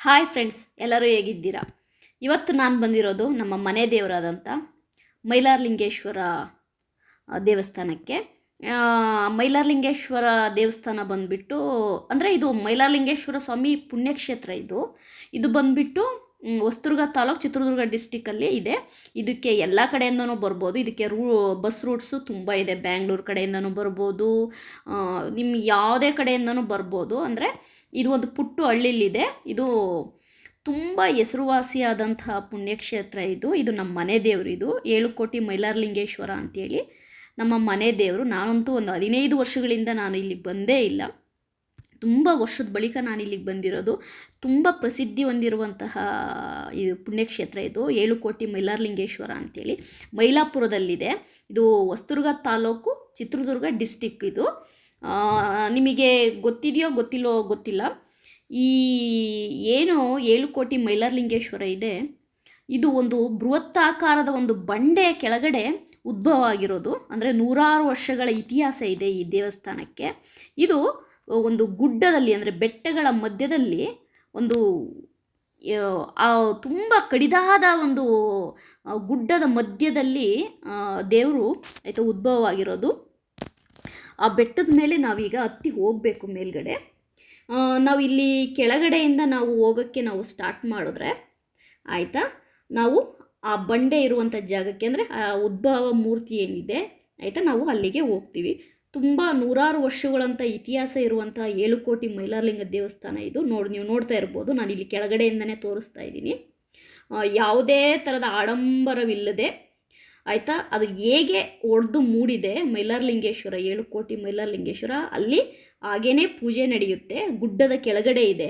Hi friends, ಎಲ್ಲರೂ ಹೇಗಿದ್ದೀರಾ? ಇವತ್ತು ನಾನು ಬಂದಿರೋದು ನಮ್ಮ ಮನೆ ದೇವರಾದಂಥ ಮೈಲಾರಲಿಂಗೇಶ್ವರ ದೇವಸ್ಥಾನಕ್ಕೆ. ಮೈಲಾರ್ಲಿಂಗೇಶ್ವರ ದೇವಸ್ಥಾನ ಬಂದುಬಿಟ್ಟು, ಅಂದರೆ ಇದು ಮೈಲಾರಲಿಂಗೇಶ್ವರ ಸ್ವಾಮಿ ಪುಣ್ಯಕ್ಷೇತ್ರ ಇದು. ಇದು ಬಂದುಬಿಟ್ಟು ಹೊಸದುರ್ಗ ತಾಲೂಕು ಚಿತ್ರದುರ್ಗ ಡಿಸ್ಟಿಕಲ್ಲಿ ಇದೆ. ಇದಕ್ಕೆ ಎಲ್ಲ ಕಡೆಯಿಂದನೂ ಬರ್ಬೋದು. ಇದಕ್ಕೆ ರೂ, ಬಸ್ ರೂಟ್ಸು ತುಂಬ ಇದೆ. ಬ್ಯಾಂಗ್ಳೂರು ಕಡೆಯಿಂದನೂ ಬರ್ಬೋದು. ನಿಮ್ಗೆ ಯಾವುದೇ ಕಡೆಯಿಂದನೂ ಬರ್ಬೋದು. ಅಂದರೆ ಇದು ಒಂದು ಪುಟ್ಟು ಹಳ್ಳಿಲಿದೆ. ಇದು ತುಂಬ ಹೆಸರುವಾಸಿಯಾದಂತಹ ಪುಣ್ಯಕ್ಷೇತ್ರ ಇದು. ಇದು ನಮ್ಮ ಮನೆ ದೇವರು ಇದು. ಏಳು ಕೋಟಿ ಮೈಲಾರಲಿಂಗೇಶ್ವರ ಅಂತೇಳಿ ನಮ್ಮ ಮನೆ ದೇವರು. ನಾನಂತೂ ಒಂದು ಹದಿನೈದು ವರ್ಷಗಳಿಂದ ನಾನು ಇಲ್ಲಿಗೆ ಬಂದೇ ಇಲ್ಲ. ತುಂಬ ವರ್ಷದ ಬಳಿಕ ನಾನು ಇಲ್ಲಿಗೆ ಬಂದಿರೋದು. ತುಂಬ ಪ್ರಸಿದ್ಧಿ ಹೊಂದಿರುವಂತಹ ಇದು ಪುಣ್ಯಕ್ಷೇತ್ರ ಇದು. ಏಳು ಕೋಟಿ ಮೈಲಾರಲಿಂಗೇಶ್ವರ ಅಂತೇಳಿ ಮೈಲಾಪುರದಲ್ಲಿದೆ. ಇದು ಹೊಸದುರ್ಗ ತಾಲೂಕು ಚಿತ್ರದುರ್ಗ ಡಿಸ್ಟಿಕ್ ಇದು. ನಿಮಗೆ ಗೊತ್ತಿದೆಯೋ ಗೊತ್ತಿಲ್ಲೋ ಗೊತ್ತಿಲ್ಲ. ಈ ಏನು ಏಳು ಕೋಟಿ ಮೈಲಾರಲಿಂಗೇಶ್ವರ ಇದೆ, ಇದು ಒಂದು ಬೃಹತ್ತಾಕಾರದ ಒಂದು ಬಂಡೆ ಕೆಳಗಡೆ ಉದ್ಭವ ಆಗಿರೋದು ಅಂದರೆ ನೂರಾರು ವರ್ಷಗಳ ಇತಿಹಾಸ ಇದೆ ಈ ದೇವಸ್ಥಾನಕ್ಕೆ. ಇದು ಒಂದು ಗುಡ್ಡದಲ್ಲಿ, ಅಂದರೆ ಬೆಟ್ಟಗಳ ಮಧ್ಯದಲ್ಲಿ ಒಂದು ತುಂಬ ಕಡಿದಾದ ಒಂದು ಗುಡ್ಡದ ಮಧ್ಯದಲ್ಲಿ ದೇವರು, ಆಯಿತು ಉದ್ಭವ ಆಗಿರೋದು ಆ ಬೆಟ್ಟದ ಮೇಲೆ ನಾವೀಗ ಹತ್ತಿ ಹೋಗಬೇಕು ಮೇಲ್ಗಡೆ. ನಾವು ಇಲ್ಲಿ ಕೆಳಗಡೆಯಿಂದ ನಾವು ಹೋಗೋಕ್ಕೆ ನಾವು ಸ್ಟಾರ್ಟ್ ಮಾಡಿದ್ರೆ ಆಯಿತಾ? ನಾವು ಆ ಬಂಡೆ ಇರುವಂಥ ಜಾಗಕ್ಕೆ ಅಂದರೆ ಆ ಉದ್ಭವ ಮೂರ್ತಿ ಏನಿದೆ ಆಯಿತಾ? ನಾವು ಅಲ್ಲಿಗೆ ಹೋಗ್ತೀವಿ. ತುಂಬ ನೂರಾರು ವರ್ಷಗಳಂಥ ಇತಿಹಾಸ ಇರುವಂಥ ಏಳು ಕೋಟಿ ಮೈಲಾರಲಿಂಗ ದೇವಸ್ಥಾನ ಇದು. ನೋಡಿ, ನೀವು ನೋಡ್ತಾ ಇರ್ಬೋದು ನಾನು ಇಲ್ಲಿ ಕೆಳಗಡೆಯಿಂದನೇ ತೋರಿಸ್ತಾ ಇದ್ದೀನಿ. ಯಾವುದೇ ಥರದ ಆಡಂಬರವಿಲ್ಲದೆ ಆಯಿತಾ? ಅದು ಹೇಗೆ ಒಡೆದು ಮೂಡಿದೆ? ಮೈಲಾರಲಿಂಗೇಶ್ವರ, ಏಳು ಕೋಟಿ ಮೈಲಾರಲಿಂಗೇಶ್ವರ, ಅಲ್ಲಿ ಹಾಗೇ ಪೂಜೆ ನಡೆಯುತ್ತೆ, ಗುಡ್ಡದ ಕೆಳಗಡೆ ಇದೆ.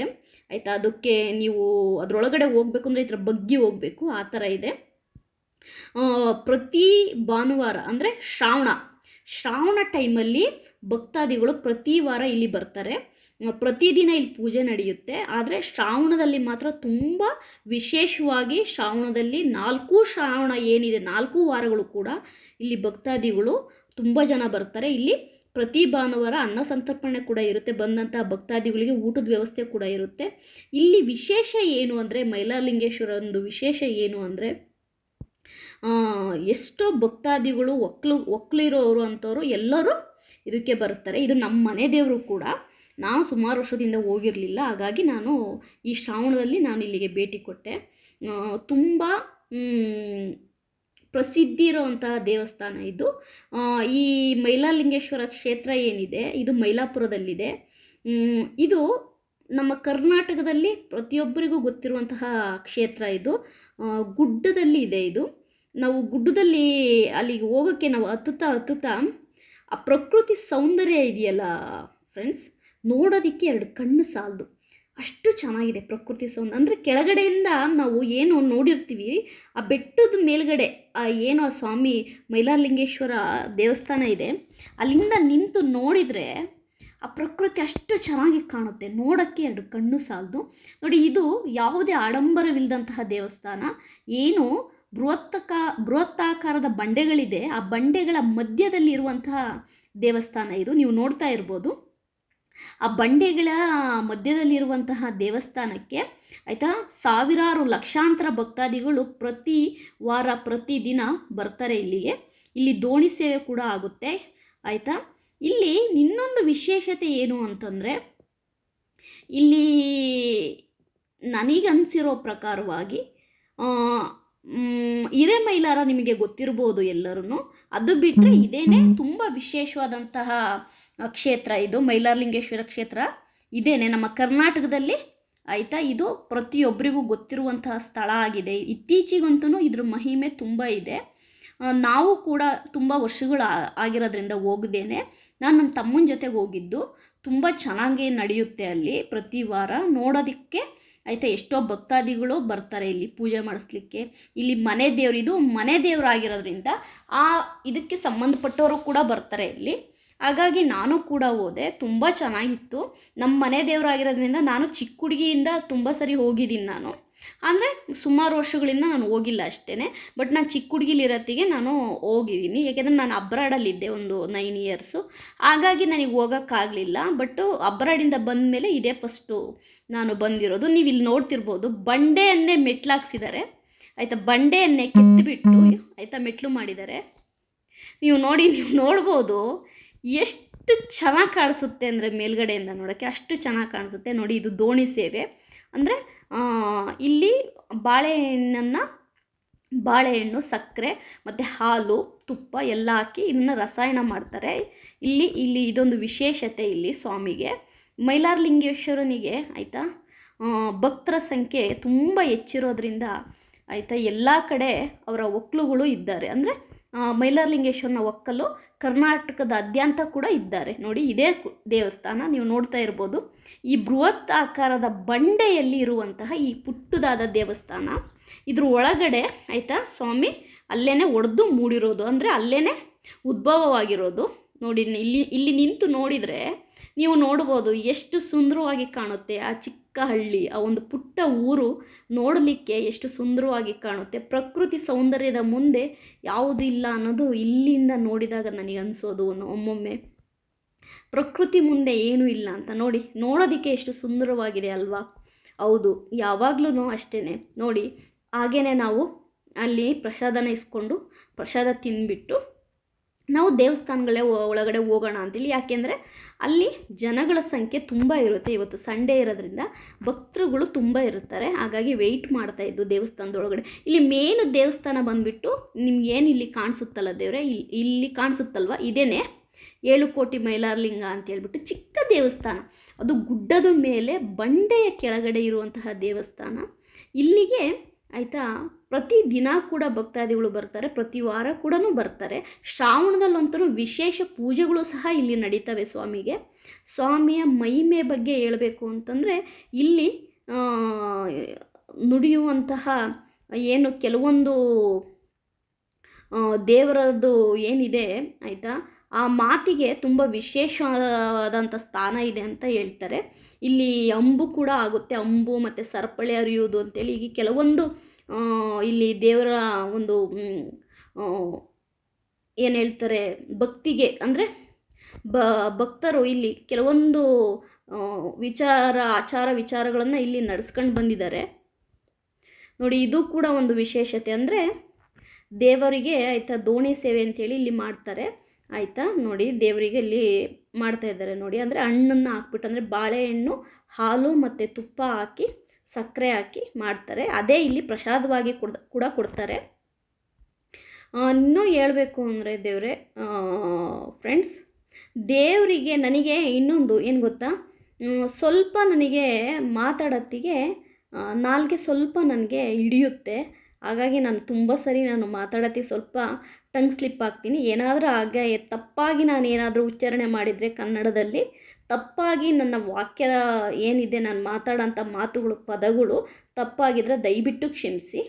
ಆಯಿತಾ? ಅದಕ್ಕೆ ನೀವು ಅದರೊಳಗಡೆ ಹೋಗ್ಬೇಕು ಅಂದರೆ ಈ ಥರ ಬಗ್ಗಿ ಹೋಗಬೇಕು, ಆ ಥರ ಇದೆ. ಪ್ರತಿ ಭಾನುವಾರ, ಅಂದರೆ ಶ್ರಾವಣ ಶ್ರಾವಣ ಟೈಮಲ್ಲಿ ಭಕ್ತಾದಿಗಳು ಪ್ರತಿ ವಾರ ಇಲ್ಲಿ ಬರ್ತಾರೆ. ಪ್ರತಿದಿನ ಇಲ್ಲಿ ಪೂಜೆ ನಡೆಯುತ್ತೆ. ಆದರೆ ಶ್ರಾವಣದಲ್ಲಿ ಮಾತ್ರ ತುಂಬ ವಿಶೇಷವಾಗಿ ಶ್ರಾವಣದಲ್ಲಿ ನಾಲ್ಕು ಶ್ರಾವಣ ಏನಿದೆ, ನಾಲ್ಕು ವಾರಗಳು ಕೂಡ ಇಲ್ಲಿ ಭಕ್ತಾದಿಗಳು ತುಂಬ ಜನ ಬರ್ತಾರೆ. ಇಲ್ಲಿ ಪ್ರತಿ ಭಾನುವಾರ ಅನ್ನ ಸಂತರ್ಪಣೆ ಕೂಡ ಇರುತ್ತೆ ಬಂದಂತಹ ಭಕ್ತಾದಿಗಳಿಗೆ ಊಟದ ವ್ಯವಸ್ಥೆ ಕೂಡ ಇರುತ್ತೆ. ಇಲ್ಲಿ ವಿಶೇಷ ಏನು ಅಂದರೆ, ಮೈಲಾರಲಿಂಗೇಶ್ವರ ಒಂದು ವಿಶೇಷ ಏನು ಅಂದರೆ ಎಷ್ಟೋ ಭಕ್ತಾದಿಗಳು ಒಕ್ಲು, ಒಕ್ಲಿರೋರು ಅಂಥವ್ರು ಎಲ್ಲರೂ ಇದಕ್ಕೆ ಬರ್ತಾರೆ. ಇದು ನಮ್ಮ ಮನೆ ದೇವರು ಕೂಡ. ನಾನು ಸುಮಾರು ವರ್ಷದಿಂದ ಹೋಗಿರಲಿಲ್ಲ. ಹಾಗಾಗಿ ನಾನು ಈ ಶ್ರಾವಣದಲ್ಲಿ ನಾನು ಇಲ್ಲಿಗೆ ಭೇಟಿ ಕೊಟ್ಟೆ. ತುಂಬ ಪ್ರಸಿದ್ಧಿ ಇರುವಂತಹ ದೇವಸ್ಥಾನ ಇದು. ಈ ಮೈಲಾಲಿಂಗೇಶ್ವರ ಕ್ಷೇತ್ರ ಏನಿದೆ, ಇದು ಮೈಲಾಪುರದಲ್ಲಿದೆ. ಇದು ನಮ್ಮ ಕರ್ನಾಟಕದಲ್ಲಿ ಪ್ರತಿಯೊಬ್ಬರಿಗೂ ಗೊತ್ತಿರುವಂತಹ ಕ್ಷೇತ್ರ ಇದು. ಗುಡ್ಡದಲ್ಲಿ ಇದೆ ಇದು. ನಾವು ಗುಡ್ಡದಲ್ಲಿ ಅಲ್ಲಿಗೆ ಹೋಗೋಕ್ಕೆ ನಾವು ಹತ್ತುತ್ತಾ ಹತ್ತುತ್ತಾ, ಆ ಪ್ರಕೃತಿ ಸೌಂದರ್ಯ ಇದೆಯಲ್ಲ ಫ್ರೆಂಡ್ಸ್ ನೋಡೋದಕ್ಕೆ ಎರಡು ಕಣ್ಣು ಸಾಲದು. ಅಷ್ಟು ಚೆನ್ನಾಗಿದೆ ಪ್ರಕೃತಿ ಸೌಂದರ್ಯ ಅಂದರೆ ಕೆಳಗಡೆಯಿಂದ ನಾವು ಏನು ನೋಡಿರ್ತೀವಿ, ಆ ಬೆಟ್ಟದ ಮೇಲ್ಗಡೆ, ಆ ಏನು ಆ ಸ್ವಾಮಿ ಮೈಲಾರಲಿಂಗೇಶ್ವರ ದೇವಸ್ಥಾನ ಇದೆ, ಅಲ್ಲಿಂದ ನಿಂತು ನೋಡಿದರೆ ಆ ಪ್ರಕೃತಿ ಅಷ್ಟು ಚೆನ್ನಾಗಿ ಕಾಣುತ್ತೆ. ನೋಡೋಕ್ಕೆ ಎರಡು ಕಣ್ಣು ಸಾಲದು. ನೋಡಿ, ಇದು ಯಾವುದೇ ಆಡಂಬರವಿಲ್ಲದಂತಹ ದೇವಸ್ಥಾನ. ಏನು ಬೃಹತ್ತಕ, ಬೃಹತ್ತಾಕಾರದ ಬಂಡೆಗಳಿದೆ. ಆ ಬಂಡೆಗಳ ಮಧ್ಯದಲ್ಲಿ ಇರುವಂತಹ ದೇವಸ್ಥಾನ ಇದು. ನೀವು ನೋಡ್ತಾ ಇರ್ಬೋದು. ಆ ಬಂಡೆಗಳ ಮಧ್ಯದಲ್ಲಿರುವಂತಹ ದೇವಸ್ಥಾನಕ್ಕೆ ಆಯಿತಾ ಸಾವಿರಾರು ಲಕ್ಷಾಂತರ ಭಕ್ತಾದಿಗಳು ಪ್ರತಿ ವಾರ ಪ್ರತಿ ದಿನ ಬರ್ತಾರೆ ಇಲ್ಲಿಗೆ. ಇಲ್ಲಿ ದೋಣಿ ಸೇವೆ ಕೂಡ ಆಗುತ್ತೆ. ಆಯಿತಾ? ಇಲ್ಲಿ ಇನ್ನೊಂದು ವಿಶೇಷತೆ ಏನು ಅಂತಂದರೆ, ಇಲ್ಲಿ ನನಗನ್ಸಿರೋ ಪ್ರಕಾರವಾಗಿ ಹಿರೇಮೈಲಾರ ನಿಮಗೆ ಗೊತ್ತಿರ್ಬೋದು ಎಲ್ಲರೂ ಅದು ಬಿಟ್ಟರೆ ಇದೇನೆ ತುಂಬ ವಿಶೇಷವಾದಂತಹ ಕ್ಷೇತ್ರ. ಇದು ಮೈಲಾರಲಿಂಗೇಶ್ವರ ಕ್ಷೇತ್ರ. ಇದೇನೆ ನಮ್ಮ ಕರ್ನಾಟಕದಲ್ಲಿ ಆಯಿತಾ? ಇದು ಪ್ರತಿಯೊಬ್ಬರಿಗೂ ಗೊತ್ತಿರುವಂತಹ ಸ್ಥಳ ಆಗಿದೆ. ಇತ್ತೀಚಿಗಂತೂ ಇದ್ರ ಮಹಿಮೆ ತುಂಬ ಇದೆ. ನಾವು ಕೂಡ ತುಂಬ ವರ್ಷಗಳು ಆಗಿರೋದ್ರಿಂದ ಹೋಗ್ದೇನೆ. ನಾನು ನನ್ನ ತಮ್ಮನ ಜೊತೆಗೆ ಹೋಗಿದ್ದು. ತುಂಬ ಚೆನ್ನಾಗಿ ನಡೆಯುತ್ತೆ ಅಲ್ಲಿ ಪ್ರತಿ ವಾರ. ನೋಡೋದಕ್ಕೆ ಆಯಿತಾ, ಎಷ್ಟೋ ಭಕ್ತಾದಿಗಳು ಬರ್ತಾರೆ ಇಲ್ಲಿ ಪೂಜೆ ಮಾಡಿಸ್ಲಿಕ್ಕೆ. ಇಲ್ಲಿ ಮನೆ ದೇವ್ರು, ಇದು ಮನೆ ದೇವರಾಗಿರೋದ್ರಿಂದ ಆ ಇದಕ್ಕೆ ಸಂಬಂಧಪಟ್ಟವರು ಕೂಡ ಬರ್ತಾರೆ ಇಲ್ಲಿ. ಹಾಗಾಗಿ ನಾನು ಕೂಡ ಹೋದೆ, ತುಂಬ ಚೆನ್ನಾಗಿತ್ತು. ನಮ್ಮ ಮನೆ ದೇವರಾಗಿರೋದ್ರಿಂದ ನಾನು ಚಿಕ್ಕ ಹುಡುಗಿಯಿಂದ ತುಂಬ ಸರಿ ಹೋಗಿದ್ದೀನಿ ನಾನು. ಅಂದರೆ ಸುಮಾರು ವರ್ಷಗಳಿಂದ ನಾನು ಹೋಗಿಲ್ಲ ಅಷ್ಟೇ ಬಟ್ ನಾನು ಚಿಕ್ಕ ಹುಡುಗಿಲಿರತ್ತಿಗೆ ನಾನು ಹೋಗಿದ್ದೀನಿ. ಯಾಕೆಂದರೆ ನಾನು ಅಬ್ರಾಡಲ್ಲಿದ್ದೆ ಒಂದು ನೈನ್ ಇಯರ್ಸು ಹಾಗಾಗಿ ನನಗೆ ಹೋಗೋಕ್ಕಾಗಲಿಲ್ಲ ಬಟ್ಟು ಅಬ್ರಾಡಿಂದ ಬಂದ ಮೇಲೆ ಇದೇ ಫಸ್ಟು ನಾನು ಬಂದಿರೋದು. ನೀವು ಇಲ್ಲಿ ನೋಡ್ತಿರ್ಬೋದು ಬಂಡೆಯನ್ನೇ ಮೆಟ್ಲಾಕ್ಸಿದ್ದಾರೆ. ಆಯಿತಾ ಬಂಡೆಯನ್ನೇ ಕೆತ್ತಿಬಿಟ್ಟು ಆಯಿತಾ, ಮೆಟ್ಲು ಮಾಡಿದ್ದಾರೆ. ನೀವು ನೋಡಿ, ನೀವು ನೋಡ್ಬೋದು. ಎಷ್ಟು ಚೆನ್ನಾಗಿ ಕಾಣಿಸುತ್ತೆ ಅಂದರೆ ಮೇಲ್ಗಡೆಯಿಂದ ನೋಡೋಕ್ಕೆ ಅಷ್ಟು ಚೆನ್ನಾಗಿ ಕಾಣಿಸುತ್ತೆ. ನೋಡಿ, ಇದು ದೋಣಿ ಸೇವೆ. ಅಂದರೆ ಇಲ್ಲಿ ಬಾಳೆಹಣ್ಣನ್ನು, ಬಾಳೆಹಣ್ಣು, ಸಕ್ಕರೆ, ಮತ್ತು ಹಾಲು, ತುಪ್ಪ ಎಲ್ಲ ಹಾಕಿ ಇದನ್ನು ರಸಾಯನ ಮಾಡ್ತಾರೆ. ಇಲ್ಲಿ ಇಲ್ಲಿ ಇದೊಂದು ವಿಶೇಷತೆ ಇಲ್ಲಿ ಸ್ವಾಮಿಗೆ. ಮೈಲಾರಲಿಂಗೇಶ್ವರನಿಗೆ ಆಯಿತಾ ಭಕ್ತರ ಸಂಖ್ಯೆ ತುಂಬ ಹೆಚ್ಚಿರೋದ್ರಿಂದ ಆಯಿತಾ, ಎಲ್ಲ ಕಡೆ ಅವರ ಒಕ್ಕಲುಗಳು ಇದ್ದಾರೆ. ಅಂದರೆ ಮೈಲಾರಲಿಂಗೇಶ್ವರನ ಒಕ್ಕಲು ಕರ್ನಾಟಕದಾದ್ಯಂತ ಕೂಡ ಇದ್ದಾರೆ. ನೋಡಿ, ಇದೇ ದೇವಸ್ಥಾನ, ನೀವು ನೋಡ್ತಾ ಇರ್ಬೋದು. ಈ ಬೃಹತ್ ಆಕಾರದ ಬಂಡೆಯಲ್ಲಿ ಇರುವಂತಹ ಈ ಪುಟ್ಟದಾದ ದೇವಸ್ಥಾನ, ಇದ್ರ ಒಳಗಡೆ ಆಯಿತಾ ಸ್ವಾಮಿ ಅಲ್ಲೇ ಒಡೆದು ಮೂಡಿರೋದು, ಅಂದರೆ ಅಲ್ಲೇ ಉದ್ಭವವಾಗಿರೋದು. ನೋಡಿ, ಇಲ್ಲಿ ಇಲ್ಲಿ ನಿಂತು ನೋಡಿದರೆ ನೀವು ನೋಡ್ಬೋದು ಎಷ್ಟು ಸುಂದರವಾಗಿ ಕಾಣುತ್ತೆ. ಆ ಚಿಕ್ಕ ಹಳ್ಳಿ ಆ ಒಂದು ಪುಟ್ಟ ಊರು ನೋಡಲಿಕ್ಕೆ ಎಷ್ಟು ಸುಂದರವಾಗಿ ಕಾಣುತ್ತೆ. ಪ್ರಕೃತಿ ಸೌಂದರ್ಯದ ಮುಂದೆ ಯಾವುದೂ ಇಲ್ಲ ಅನ್ನೋದು ಇಲ್ಲಿಂದ ನೋಡಿದಾಗ ನನಗೆ ಅನಿಸೋದು ಒಮ್ಮೊಮ್ಮೆ. ಪ್ರಕೃತಿ ಮುಂದೆ ಏನೂ ಇಲ್ಲ ಅಂತ ನೋಡಿ, ನೋಡೋದಕ್ಕೆ ಎಷ್ಟು ಸುಂದರವಾಗಿದೆ ಅಲ್ವಾ? ಹೌದು ಯಾವಾಗಲೂ ಅಷ್ಟೇ ನೋಡಿ ಹಾಗೇ ನಾವು ಅಲ್ಲಿ ಪ್ರಸಾದನ ಇಸ್ಕೊಂಡು ಪ್ರಸಾದ ತಿಂದ್ಬಿಟ್ಟು ನಾವು ದೇವಸ್ಥಾನಗಳೇ ಒಳಗಡೆ ಹೋಗೋಣ ಅಂತೇಳಿ. ಯಾಕೆಂದರೆ ಅಲ್ಲಿ ಜನಗಳ ಸಂಖ್ಯೆ ತುಂಬ ಇರುತ್ತೆ. ಇವತ್ತು ಸಂಡೇ ಇರೋದ್ರಿಂದ ಭಕ್ತರುಗಳು ತುಂಬ ಇರುತ್ತಾರೆ ಹಾಗಾಗಿ ವೆಯ್ಟ್ ಮಾಡ್ತಾ ಇದ್ದು ದೇವಸ್ಥಾನದೊಳಗಡೆ. ಇಲ್ಲಿ ಮೇನು ದೇವಸ್ಥಾನ ಬಂದುಬಿಟ್ಟು ನಿಮ್ಗೇನು ಇಲ್ಲಿ ಕಾಣಿಸುತ್ತಲ್ಲ ದೇವರೇ ಇಲ್ಲಿ ಇಲ್ಲಿ ಕಾಣಿಸುತ್ತಲ್ವ? ಇದೇನೆ ಏಳು ಕೋಟಿ ಮೈಲಾರಲಿಂಗ ಅಂತ ಹೇಳ್ಬಿಟ್ಟು ಚಿಕ್ಕ ದೇವಸ್ಥಾನ. ಅದು ಗುಡ್ಡದ ಮೇಲೆ ಬಂಡೆಯ ಕೆಳಗಡೆ ಇರುವಂತಹ ದೇವಸ್ಥಾನ. ಇಲ್ಲಿಗೆ ಆಯಿತಾ? ಪ್ರತಿ ದಿನ ಕೂಡ ಭಕ್ತಾದಿಗಳು ಬರ್ತಾರೆ, ಪ್ರತಿ ವಾರ ಕೂಡ ಬರ್ತಾರೆ. ಶ್ರಾವಣದಲ್ಲಂತೂ ವಿಶೇಷ ಪೂಜೆಗಳು ಸಹ ಇಲ್ಲಿ ನಡೀತವೆ ಸ್ವಾಮಿಗೆ. ಸ್ವಾಮಿಯ ಮಹಿಮೆ ಬಗ್ಗೆ ಹೇಳಬೇಕು ಅಂತಂದರೆ, ಇಲ್ಲಿ ನುಡಿಯುವಂತಹ ಏನು ಕೆಲವೊಂದು ದೇವರದ್ದು ಏನಿದೆ, ಆಯಿತಾ? ಆ ಮಾತಿಗೆ ತುಂಬ ವಿಶೇಷವಾದಂಥ ಸ್ಥಾನ ಇದೆ ಅಂತ ಹೇಳ್ತಾರೆ. ಇಲ್ಲಿ ಅಂಬು ಕೂಡ ಆಗುತ್ತೆ. ಅಂಬು ಮತ್ತು ಸರಪಳಿ ಅರಿಯೋದು ಅಂತೇಳಿ ಈಗ ಕೆಲವೊಂದು ಇಲ್ಲಿ ದೇವರ ಒಂದು ಏನು ಹೇಳ್ತಾರೆ, ಭಕ್ತಿಗೆ ಅಂದರೆ ಬ, ಭಕ್ತರು ಇಲ್ಲಿ ಕೆಲವೊಂದು ವಿಚಾರ, ಆಚಾರ ವಿಚಾರಗಳನ್ನು ಇಲ್ಲಿ ನಡೆಸ್ಕೊಂಡು ಬಂದಿದ್ದಾರೆ. ನೋಡಿ ಇದು ಕೂಡ ಒಂದು ವಿಶೇಷತೆ ಅಂದರೆ ದೇವರಿಗೆ ಆಯಿತಾ ದೋಣಿ ಸೇವೆ ಅಂತೇಳಿ ಇಲ್ಲಿ ಮಾಡ್ತಾರೆ. ಆಯಿತಾ? ನೋಡಿ, ದೇವರಿಗೆ ಇಲ್ಲಿ ಮಾಡ್ತಾ ಇದ್ದಾರೆ ನೋಡಿ. ಅಂದರೆ ಹಣ್ಣನ್ನು ಹಾಕ್ಬಿಟ್ಟು, ಅಂದರೆ ಬಾಳೆಹಣ್ಣು, ಹಾಲು ಮತ್ತು ತುಪ್ಪ ಹಾಕಿ, ಸಕ್ಕರೆ ಹಾಕಿ ಮಾಡ್ತಾರೆ. ಅದೇ ಇಲ್ಲಿ ಪ್ರಸಾದವಾಗಿ ಕೊಡ್, ಕೂಡ ಕೊಡ್ತಾರೆ. ಇನ್ನೂ ಹೇಳಬೇಕು ಅಂದರೆ ದೇವರೇ ಫ್ರೆಂಡ್ಸ್ ದೇವರಿಗೆ ನನಗೆ ಇನ್ನೊಂದು, ಏನು ಗೊತ್ತಾ? ಸ್ವಲ್ಪ ನನಗೆ ಮಾತಾಡೋತ್ತಿಗೆ ನಾಲ್ಗೆ ಸ್ವಲ್ಪ ನನಗೆ ಹಿಡಿಯುತ್ತೆ. ಹಾಗಾಗಿ ನಾನು ತುಂಬ ಸರಿ ನಾನು ಮಾತಾಡೋತ್ತಿಗೆ ಸ್ವಲ್ಪ ಟಂಗ್ ಸ್ಲಿಪ್ ಆಗ್ತೀನಿ ಏನಾದರೂ ಹಾಗೆ ತಪ್ಪಾಗಿ ನಾನು ಏನಾದರೂ ಉಚ್ಚಾರಣೆ ಮಾಡಿದರೆ ಕನ್ನಡದಲ್ಲಿ ತಪ್ಪಾಗಿ ನನ್ನ ವಾಕ್ಯ ಏನಿದೆ, ನಾನು ಮಾತಾಡೋಂಥ ಮಾತುಗಳು, ಪದಗಳು ತಪ್ಪಾಗಿದ್ದರೆ ದಯವಿಟ್ಟು ಕ್ಷಮಿಸಿ.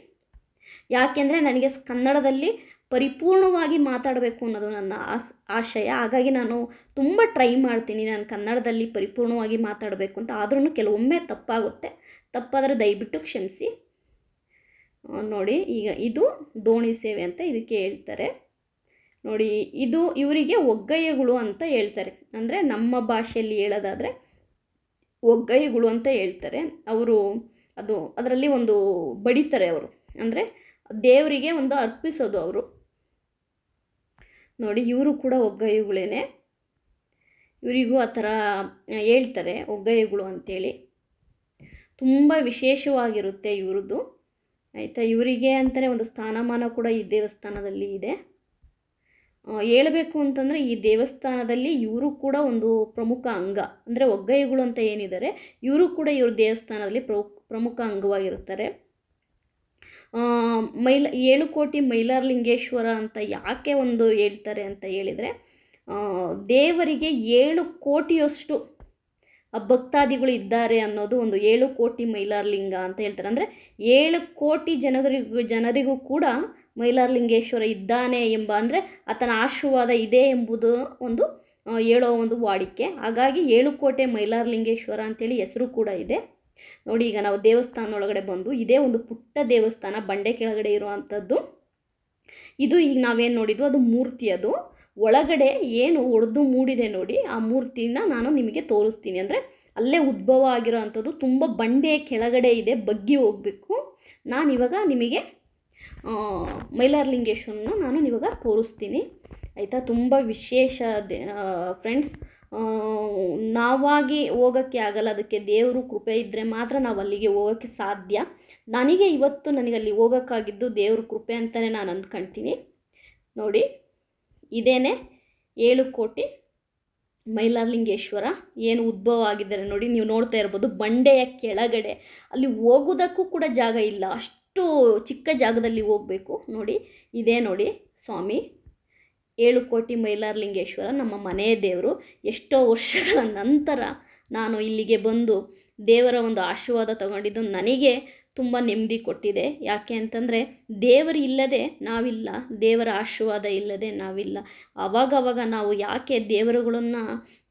ಯಾಕೆಂದರೆ ನನಗೆ ಕನ್ನಡದಲ್ಲಿ ಪರಿಪೂರ್ಣವಾಗಿ ಮಾತಾಡಬೇಕು ಅನ್ನೋದು ನನ್ನ ಆಸ್, ಆಶಯ. ಹಾಗಾಗಿ ನಾನು ತುಂಬ ಟ್ರೈ ಮಾಡ್ತೀನಿ ನಾನು ಕನ್ನಡದಲ್ಲಿ ಪರಿಪೂರ್ಣವಾಗಿ ಮಾತಾಡಬೇಕು ಅಂತ. ಆದ್ರೂ ಕೆಲವೊಮ್ಮೆ ತಪ್ಪಾಗುತ್ತೆ. ತಪ್ಪಾದರೆ ದಯವಿಟ್ಟು ಕ್ಷಮಿಸಿ. ನೋಡಿ, ಈಗ ಇದು ದೋಣಿ ಸೇವೆ ಅಂತ ಇದಕ್ಕೆ ಹೇಳ್ತಾರೆ. ನೋಡಿ, ಇದು ಇವರಿಗೆ ಒಗ್ಗಯ್ಯಗಳು ಅಂತ ಹೇಳ್ತಾರೆ. ಅಂದರೆ ನಮ್ಮ ಭಾಷೆಯಲ್ಲಿ ಹೇಳೋದಾದರೆ ಒಗ್ಗಯ್ಯಗಳು ಅಂತ ಹೇಳ್ತಾರೆ. ಅವರು ಅದು ಅದರಲ್ಲಿ ಒಂದು ಬಡಿತಾರೆ ಅವರು. ಅಂದರೆ ದೇವರಿಗೆ ಒಂದು ಅರ್ಪಿಸೋದು ಅವರು. ನೋಡಿ, ಇವರು ಕೂಡ ಒಗ್ಗಯ್ಯಗಳೇನೆ ಇವರಿಗೂ ಆ ಥರ ಹೇಳ್ತಾರೆ ಒಗ್ಗಯ್ಯಗಳು ಅಂತೇಳಿ. ತುಂಬ ವಿಶೇಷವಾಗಿರುತ್ತೆ ಇವ್ರದ್ದು. ಆಯಿತಾ? ಇವರಿಗೆ ಅಂತಲೇ ಒಂದು ಸ್ಥಾನಮಾನ ಕೂಡ ಈ ದೇವಸ್ಥಾನದಲ್ಲಿ ಇದೆ. ಹೇಳಬೇಕು ಅಂತಂದರೆ ಈ ದೇವಸ್ಥಾನದಲ್ಲಿ ಇವರು ಕೂಡ ಒಂದು ಪ್ರಮುಖ ಅಂಗ, ಅಂದರೆ ಒಗ್ಗೈಗಳು ಅಂತ ಏನಿದ್ದಾರೆ, ಇವರು ಕೂಡ ಇವರು ದೇವಸ್ಥಾನದಲ್ಲಿ ಪ್ರ, ಪ್ರಮುಖ ಅಂಗವಾಗಿರುತ್ತಾರೆ. ಮೈಲ, ಏಳು ಕೋಟಿ ಮೈಲಾರಲಿಂಗೇಶ್ವರ ಅಂತ ಯಾಕೆ ಒಂದು ಹೇಳ್ತಾರೆ ಅಂತ ಹೇಳಿದರೆ ದೇವರಿಗೆ ಏಳು ಕೋಟಿಯಷ್ಟು ಭಕ್ತಾದಿಗಳು ಇದ್ದಾರೆ ಅನ್ನೋದು ಒಂದು ಏಳು ಕೋಟಿ ಮೈಲಾರಲಿಂಗ ಅಂತ ಹೇಳ್ತಾರೆ. ಅಂದರೆ ಏಳು ಕೋಟಿ ಜನರಿಗೂ ಜನರಿಗೂ ಕೂಡ ಮೈಲಾರಲಿಂಗೇಶ್ವರ ಇದ್ದಾನೆ ಎಂಬ ಅಂದರೆ ಆತನ ಆಶೀರ್ವಾದ ಇದೆ ಎಂಬುದು ಒಂದು ಆ, ಹೇಳೋ ಒಂದು ವಾಡಿಕೆ. ಹಾಗಾಗಿ ಏಳುಕೋಟೆ ಮೈಲಾರಲಿಂಗೇಶ್ವರ ಅಂತೇಳಿ ಹೆಸರು ಕೂಡ ಇದೆ. ನೋಡಿ ಈಗ ನಾವು ದೇವಸ್ಥಾನದೊಳಗಡೆ ಬಂದು ಇದೇ ಒಂದು ಪುಟ್ಟ ದೇವಸ್ಥಾನ ಬಂಡೆ ಕೆಳಗಡೆ ಇರುವಂಥದ್ದು. ಇದು ಈಗ ನಾವೇನು ನೋಡಿದ್ವು ಅದು ಮೂರ್ತಿ ಅದು ಒಳಗಡೆ ಏನು ಒಡೆದು ಮೂಡಿದೆ ನೋಡಿ, ಆ ಮೂರ್ತಿನ ನಾನು ನಿಮಗೆ ತೋರಿಸ್ತೀನಿ. ಅಂದರೆ ಅಲ್ಲೇ ಉದ್ಭವ ಆಗಿರೋ ಅಂಥದ್ದು ತುಂಬ ಬಂಡೆ ಕೆಳಗಡೆ ಇದೆ, ಬಗ್ಗಿ ಹೋಗಬೇಕು. ನಾನಿವಾಗ ನಿಮಗೆ ಮೈಲಾರ್ ಮೈಲಾರಲಿಂಗೇಶ್ವರನ ನಾನು ಇವಾಗ ತೋರಿಸ್ತೀನಿ. ಆಯಿತಾ? ತುಂಬ ವಿಶೇಷ ಫ್ರೆಂಡ್ಸ್ ನಾವಾಗಿ ಹೋಗೋಕ್ಕೆ ಆಗಲ್ಲ, ಅದಕ್ಕೆ ದೇವರು ಕೃಪೆ ಇದ್ದರೆ ಮಾತ್ರ ನಾವು ಅಲ್ಲಿಗೆ ಹೋಗೋಕ್ಕೆ ಸಾಧ್ಯ. ನನಗೆ ಇವತ್ತು ನನಗೆ ಅಲ್ಲಿ ಹೋಗೋಕ್ಕಾಗಿದ್ದು ದೇವ್ರ ಕೃಪೆ ಅಂತಲೇ ನಾನು ಅಂದ್ಕೊಳ್ತೀನಿ ನೋಡಿ. ಇದೇನೆ ಏಳು ಕೋಟಿ ಮೈಲಾರಲಿಂಗೇಶ್ವರ. ಏನು ಉದ್ಭವ ಆಗಿದ್ದಾರೆ ನೋಡಿ, ನೀವು ನೋಡ್ತಾ ಇರ್ಬೋದು, ಬಂಡೆಯ ಕೆಳಗಡೆ. ಅಲ್ಲಿ ಹೋಗೋದಕ್ಕೂ ಕೂಡ ಜಾಗ ಇಲ್ಲ, ಅಷ್ಟು ಚಿಕ್ಕ ಜಾಗದಲ್ಲಿ ಹೋಗಬೇಕು. ನೋಡಿ, ಇದೇ ನೋಡಿ ಸ್ವಾಮಿ, ಏಳು ಕೋಟಿ ಮೈಲಾರಲಿಂಗೇಶ್ವರ, ನಮ್ಮ ಮನೆಯ ದೇವರು. ಎಷ್ಟೋ ವರ್ಷಗಳ ನಂತರ ನಾನು ಇಲ್ಲಿಗೆ ಬಂದು ದೇವರ ಒಂದು ಆಶೀರ್ವಾದ ತಗೊಂಡಿದ್ದು. ನನಗೆ ತುಂಬ ನೆಮ್ಮದಿ ಕೊಟ್ಟಿದೆ. ಯಾಕೆ ಅಂತಂದರೆ ದೇವರು ಇಲ್ಲದೆ ನಾವಿಲ್ಲ, ದೇವರ ಆಶೀರ್ವಾದ ಇಲ್ಲದೆ ನಾವಿಲ್ಲ. ಅವಾಗವಾಗ ನಾವು ಯಾಕೆ ದೇವರುಗಳನ್ನು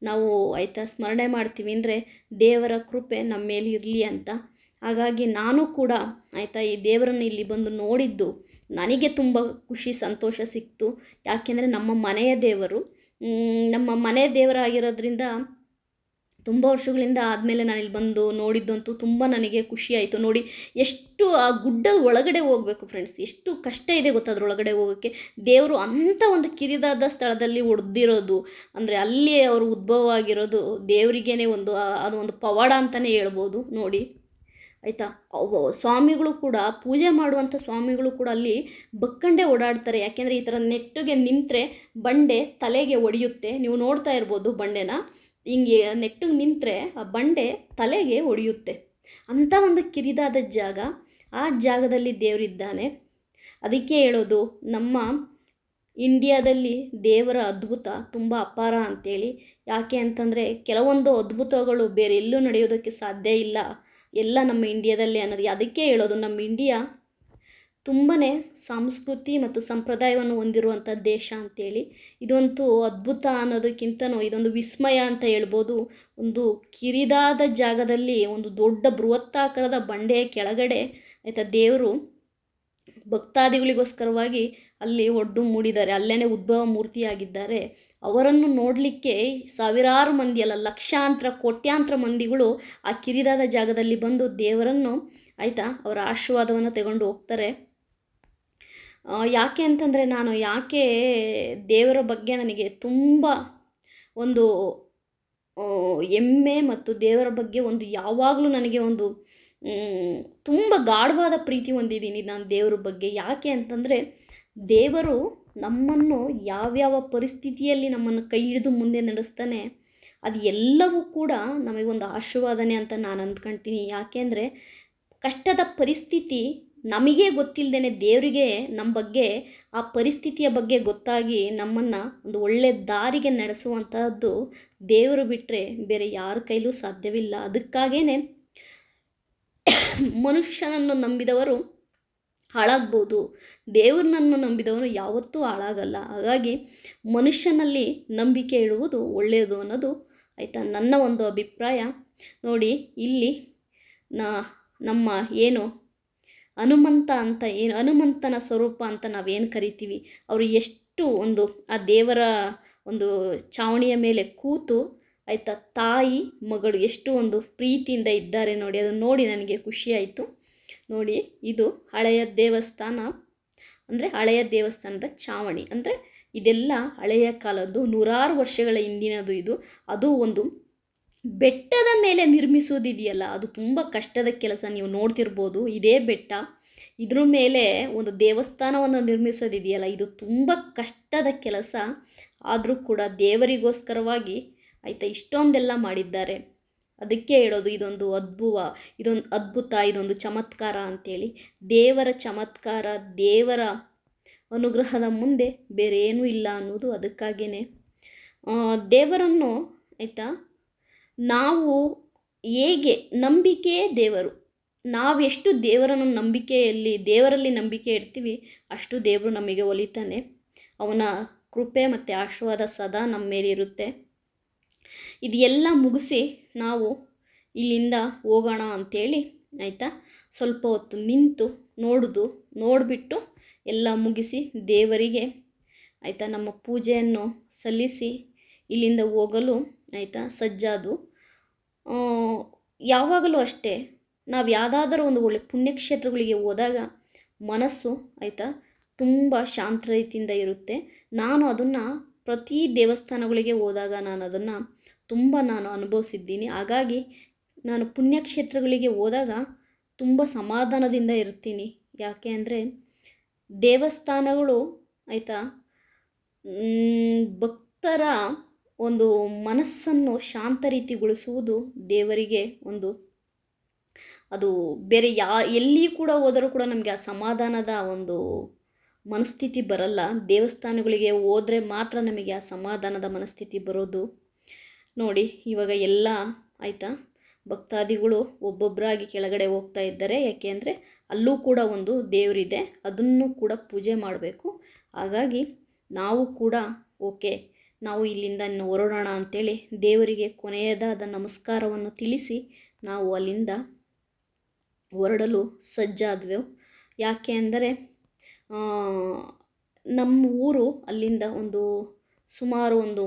ನಾವು ಆಯಿತಾ ಸ್ಮರಣೆ ಮಾಡ್ತೀವಿ ಅಂದರೆ ದೇವರ ಕೃಪೆ ನಮ್ಮ ಮೇಲೆ ಇರಲಿ ಅಂತ. ಹಾಗಾಗಿ ನಾನು ಕೂಡ ಆಯಿತಾ ಈ ದೇವರನ್ನು ಇಲ್ಲಿ ಬಂದು ನೋಡಿದ್ದು ನನಗೆ ತುಂಬ ಖುಷಿ, ಸಂತೋಷ ಸಿಕ್ತು. ಯಾಕೆಂದರೆ ನಮ್ಮ ಮನೆಯ ದೇವರು ನಮ್ಮ ಮನೆ ದೇವರಾಗಿರೋದ್ರಿಂದ ತುಂಬ ವರ್ಷಗಳಿಂದ ಆದಮೇಲೆ ನಾನು ಇಲ್ಲಿ ಬಂದು ನೋಡಿದ್ದಂತೂ ತುಂಬ ನನಗೆ ಖುಷಿ ಆಯಿತು. ನೋಡಿ, ಎಷ್ಟು ಆ ಗುಡ್ಡದ ಒಳಗಡೆ ಹೋಗಬೇಕು ಫ್ರೆಂಡ್ಸ್ ಎಷ್ಟು ಕಷ್ಟ ಇದೆ ಗೊತ್ತಾ ಒಳಗಡೆ ಹೋಗೋಕ್ಕೆ. ದೇವರು ಅಂಥ ಒಂದು ಕಿರಿದಾದ ಸ್ಥಳದಲ್ಲಿ ಒಡೆದಿರೋದು. ಅಂದರೆ ಅಲ್ಲಿ ಅವರು ಉದ್ಭವ ಆಗಿರೋದು ದೇವರಿಗೇನೆ ಒಂದು ಅದು ಒಂದು ಪವಾಡ ಅಂತಲೇ ಹೇಳ್ಬೋದು. ನೋಡಿ, ಆಯಿತಾ? ಸ್ವಾಮಿಗಳು ಕೂಡ, ಪೂಜೆ ಮಾಡುವಂಥ ಸ್ವಾಮಿಗಳು ಕೂಡ ಅಲ್ಲಿ ಬಕ್ಕಂಡೆ ಓಡಾಡ್ತಾರೆ. ಯಾಕೆಂದರೆ ಈ ಥರ ನೆಟ್ಟಿಗೆ ನಿಂತರೆ ಬಂಡೆ ತಲೆಗೆ ಒಡೆಯುತ್ತೆ. ನೀವು ನೋಡ್ತಾ ಇರ್ಬೋದು ಬಂಡೆನ. ಹಿಂಗೆ ನೆಟ್ಟಗೆ ನಿಂತರೆ ಆ ಬಂಡೆ ತಲೆಗೆ ಹೊಡೆಯುತ್ತೆ ಅಂಥ ಒಂದು ಕಿರಿದಾದ ಜಾಗ, ಆ ಜಾಗದಲ್ಲಿ ದೇವರಿದ್ದಾನೆ. ಅದಕ್ಕೆ ಹೇಳೋದು, ನಮ್ಮ ಇಂಡಿಯಾದಲ್ಲಿ ದೇವರ ಅದ್ಭುತ ತುಂಬ ಅಪಾರ ಅಂತೇಳಿ. ಯಾಕೆ ಅಂತಂದರೆ, ಕೆಲವೊಂದು ಅದ್ಭುತಗಳು ಬೇರೆ ಎಲ್ಲೂ ನಡೆಯೋದಕ್ಕೆ ಸಾಧ್ಯ ಇಲ್ಲ. ಎಲ್ಲ ನಮ್ಮ ಇಂಡಿಯಾದಲ್ಲಿ ಅನ್ನೋದು. ಅದಕ್ಕೆ ಹೇಳೋದು, ನಮ್ಮ ಇಂಡಿಯಾ ತುಂಬಾ ಸಂಸ್ಕೃತಿ ಮತ್ತು ಸಂಪ್ರದಾಯವನ್ನು ಹೊಂದಿರುವಂಥ ದೇಶ ಅಂತೇಳಿ. ಇದಂತೂ ಅದ್ಭುತ ಅನ್ನೋದಕ್ಕಿಂತನೂ ಇದೊಂದು ವಿಸ್ಮಯ ಅಂತ ಹೇಳ್ಬೋದು. ಒಂದು ಕಿರಿದಾದ ಜಾಗದಲ್ಲಿ ಒಂದು ದೊಡ್ಡ ಬೃಹತ್ತಾಕಾರದ ಬಂಡೆಯ ಕೆಳಗಡೆ ಆಯಿತಾ ದೇವರು ಭಕ್ತಾದಿಗಳಿಗೋಸ್ಕರವಾಗಿ ಅಲ್ಲಿ ಒಡೆದು ಮೂಡಿದ್ದಾರೆ. ಅಲ್ಲೇ ಉದ್ಭವ ಮೂರ್ತಿಯಾಗಿದ್ದಾರೆ. ಅವರನ್ನು ನೋಡಲಿಕ್ಕೆ ಸಾವಿರಾರು ಮಂದಿ, ಅಲ್ಲ ಲಕ್ಷಾಂತರ, ಕೋಟ್ಯಾಂತರ ಮಂದಿಗಳು ಆ ಕಿರಿದಾದ ಜಾಗದಲ್ಲಿ ಬಂದು ದೇವರನ್ನು ಆಯಿತಾ ಅವರ ಆಶೀರ್ವಾದವನ್ನು ತಗೊಂಡು ಹೋಗ್ತಾರೆ. ಯಾಕೆ ಅಂತಂದರೆ ನಾನು ಯಾಕೆ ದೇವರ ಬಗ್ಗೆ ನನಗೆ ತುಂಬ ಒಂದು ಎಮ್ಮೆ ಮತ್ತು ದೇವರ ಬಗ್ಗೆ ಒಂದು ಯಾವಾಗಲೂ ನನಗೆ ಒಂದು ತುಂಬ ಗಾಢವಾದ ಪ್ರೀತಿ ಹೊಂದಿದ್ದೀನಿ ನಾನು ದೇವರ ಬಗ್ಗೆ. ಯಾಕೆ ಅಂತಂದರೆ ದೇವರು ನಮ್ಮನ್ನು ಯಾವ್ಯಾವ ಪರಿಸ್ಥಿತಿಯಲ್ಲಿ ನಮ್ಮನ್ನು ಕೈ ಹಿಡಿದು ಮುಂದೆ ನಡೆಸ್ತಾನೆ, ಅದು ಎಲ್ಲವೂ ಕೂಡ ನಮಗೊಂದು ಆಶೀರ್ವಾದನೆ ಅಂತ ನಾನು ಅಂದ್ಕೊಳ್ತೀನಿ ಯಾಕೆಂದರೆ ಕಷ್ಟದ ಪರಿಸ್ಥಿತಿ ನಮಗೇ ಗೊತ್ತಿಲ್ಲದೇ ದೇವರಿಗೆ ನಮ್ಮ ಬಗ್ಗೆ, ಆ ಪರಿಸ್ಥಿತಿಯ ಬಗ್ಗೆ ಗೊತ್ತಾಗಿ ನಮ್ಮನ್ನು ಒಂದು ಒಳ್ಳೆ ದಾರಿಗೆ ನಡೆಸುವಂತಹದ್ದು ದೇವರು ಬಿಟ್ಟರೆ ಬೇರೆ ಯಾರ ಕೈಲೂ ಸಾಧ್ಯವಿಲ್ಲ. ಅದಕ್ಕಾಗೇ ಮನುಷ್ಯನನ್ನು ನಂಬಿದವರು ಹಾಳಾಗ್ಬೋದು. ದೇವ್ರನ್ನು ನಂಬಿದವನು ಯಾವತ್ತೂ ಹಾಳಾಗಲ್ಲ. ಹಾಗಾಗಿ ಮನುಷ್ಯನಲ್ಲಿ ನಂಬಿಕೆ ಇಡುವುದು ಒಳ್ಳೆಯದು ಅನ್ನೋದು ಆಯಿತಾ ನನ್ನ ಒಂದು ಅಭಿಪ್ರಾಯ. ನೋಡಿ, ಇಲ್ಲಿ ನಮ್ಮ ಏನು ಹನುಮಂತ ಅಂತ ಏನು, ಹನುಮಂತನ ಸ್ವರೂಪ ಅಂತ ನಾವೇನು ಕರಿತೀವಿ? ಅವರು ಎಷ್ಟು ಒಂದು, ಆ ದೇವರ ಒಂದು ಚಾವಣಿಯ ಮೇಲೆ ಕೂತು ಆಯಿತಾ, ತಾಯಿ, ಮಗಳು ಎಷ್ಟು ಒಂದು ಪ್ರೀತಿಯಿಂದ ಇದ್ದಾರೆ ನೋಡಿ ಅದನ್ನು ನೋಡಿ ನನಗೆ ಖುಷಿಯಾಯಿತು ನೋಡಿ, ಇದು ಹಳೆಯ ದೇವಸ್ಥಾನ, ಅಂದರೆ ಹಳೆಯ ದೇವಸ್ಥಾನದ ಚಾವಣಿ. ಅಂದರೆ ಇದೆಲ್ಲ ಹಳೆಯ ಕಾಲದ್ದು ನೂರಾರು ವರ್ಷಗಳ ಹಿಂದಿನದು ಇದು. ಅದು ಒಂದು ಬೆಟ್ಟದ ಮೇಲೆ ನಿರ್ಮಿಸೋದಿದೆಯಲ್ಲ, ಅದು ತುಂಬ ಕಷ್ಟದ ಕೆಲಸ ನೀವು ನೋಡ್ತಿರ್ಬೋದು, ಇದೇ ಬೆಟ್ಟ. ಇದ್ರ ಮೇಲೆ ಒಂದು ದೇವಸ್ಥಾನವನ್ನು ನಿರ್ಮಿಸೋದಿದೆಯಲ್ಲ, ಇದು ತುಂಬ ಕಷ್ಟದ ಕೆಲಸ. ಆದರೂ ಕೂಡ ದೇವರಿಗೋಸ್ಕರವಾಗಿ ಆಯಿತಾ ಇಷ್ಟೊಂದೆಲ್ಲ ಮಾಡಿದ್ದಾರೆ. ಅದಕ್ಕೆ ಹೇಳೋದು, ಇದೊಂದು ಅದ್ಭುವ, ಇದೊಂದು ಅದ್ಭುತ, ಇದೊಂದು ಚಮತ್ಕಾರ ಅಂಥೇಳಿ ದೇವರ ಚಮತ್ಕಾರ, ದೇವರ ಅನುಗ್ರಹದ ಮುಂದೆ ಬೇರೆ ಏನೂ ಇಲ್ಲ ಅನ್ನೋದು ಅದಕ್ಕಾಗೇ ದೇವರನ್ನು ಆಯಿತಾ ನಾವು ಹೇಗೆ ನಂಬಿಕೆಯೇ ದೇವರು? ನಾವೆಷ್ಟು ದೇವರನ್ನು ನಂಬಿಕೆಯಲ್ಲಿ, ದೇವರಲ್ಲಿ ನಂಬಿಕೆ ಇಡ್ತೀವಿ, ಅಷ್ಟು ದೇವರು ನಮಗೆ ಒಲಿತಾನೆ. ಅವನ ಕೃಪೆ ಮತ್ತು ಆಶೀರ್ವಾದ ಸದಾ ನಮ್ಮ ಮೇಲಿರುತ್ತೆ ಇದು ಎಲ್ಲ ಮುಗಿಸಿ ನಾವು ಇಲ್ಲಿಂದ ಹೋಗೋಣ ಅಂಥೇಳಿ ಆಯಿತಾ? ಸ್ವಲ್ಪ ಹೊತ್ತು ನಿಂತು ನೋಡಿದು, ನೋಡಿಬಿಟ್ಟು ಎಲ್ಲ ಮುಗಿಸಿ ದೇವರಿಗೆ, ಆಯಿತಾ? ನಮ್ಮ ಪೂಜೆಯನ್ನು ಸಲ್ಲಿಸಿ ಇಲ್ಲಿಂದ ಹೋಗಲು, ಆಯಿತಾ? ಸಜ್ಜಾದು. ಯಾವಾಗಲೂ ಅಷ್ಟೇ, ನಾವು ಯಾವುದಾದ್ರೂ ಒಂದು ಒಳ್ಳೆ ಪುಣ್ಯಕ್ಷೇತ್ರಗಳಿಗೆ ಹೋದಾಗ ಮನಸ್ಸು ಆಯಿತಾ, ತುಂಬ ಶಾಂತ ರೀತಿಯಿಂದ ಇರುತ್ತೆ. ನಾನು ಅದನ್ನು ಪ್ರತಿ ದೇವಸ್ಥಾನಗಳಿಗೆ ಹೋದಾಗ ನಾನು ಅದನ್ನು ತುಂಬ ನಾನು ಅನುಭವಿಸಿದ್ದೀನಿ. ಹಾಗಾಗಿ ನಾನು ಪುಣ್ಯಕ್ಷೇತ್ರಗಳಿಗೆ ಹೋದಾಗ ತುಂಬ ಸಮಾಧಾನದಿಂದ ಇರ್ತೀನಿ. ಯಾಕೆ ಅಂದರೆ ದೇವಸ್ಥಾನಗಳು ಆಯಿತಾ ಭಕ್ತರ ಒಂದು ಮನಸ್ಸನ್ನು ಶಾಂತ ರೀತಿಗೊಳಿಸುವುದು ದೇವರಿಗೆ ಒಂದು ಅದು ಬೇರೆ ಯಾ, ಎಲ್ಲಿ ಕೂಡ ಹೋದರೂ ಕೂಡ ನಮಗೆ ಆ ಸಮಾಧಾನದ ಒಂದು ಮನಸ್ಥಿತಿ ಬರಲ್ಲ. ದೇವಸ್ಥಾನಗಳಿಗೆ ಹೋದರೆ ಮಾತ್ರ ನಮಗೆ ಆ ಸಮಾಧಾನದ ಮನಸ್ಥಿತಿ ಬರೋದು. ನೋಡಿ, ಇವಾಗ ಎಲ್ಲ ಆಯಿತಾ? ಭಕ್ತಾದಿಗಳು ಒಬ್ಬೊಬ್ಬರಾಗಿ ಕೆಳಗಡೆ ಹೋಗ್ತಾ ಇದ್ದಾರೆ. ಯಾಕೆ ಅಂದರೆ ಅಲ್ಲೂ ಕೂಡ ಒಂದು ದೇವರಿದೆ. ಅದನ್ನು ಕೂಡ ಪೂಜೆ ಮಾಡಬೇಕು. ಹಾಗಾಗಿ ನಾವು ಕೂಡ ಓಕೆ. ನಾವು ಇಲ್ಲಿಂದ ಹೊರಡೋಣ ಅಂಥೇಳಿ ದೇವರಿಗೆ ಕೊನೆಯದಾದ ನಮಸ್ಕಾರವನ್ನು ತಿಳಿಸಿ ನಾವು ಅಲ್ಲಿಂದ ಹೊರಡಲು ಸಜ್ಜಾದ್ವೆವು ಯಾಕೆ ಅಂದರೆ ನಮ್ಮ ಊರು ಅಲ್ಲಿಂದ ಒಂದು ಸುಮಾರು ಒಂದು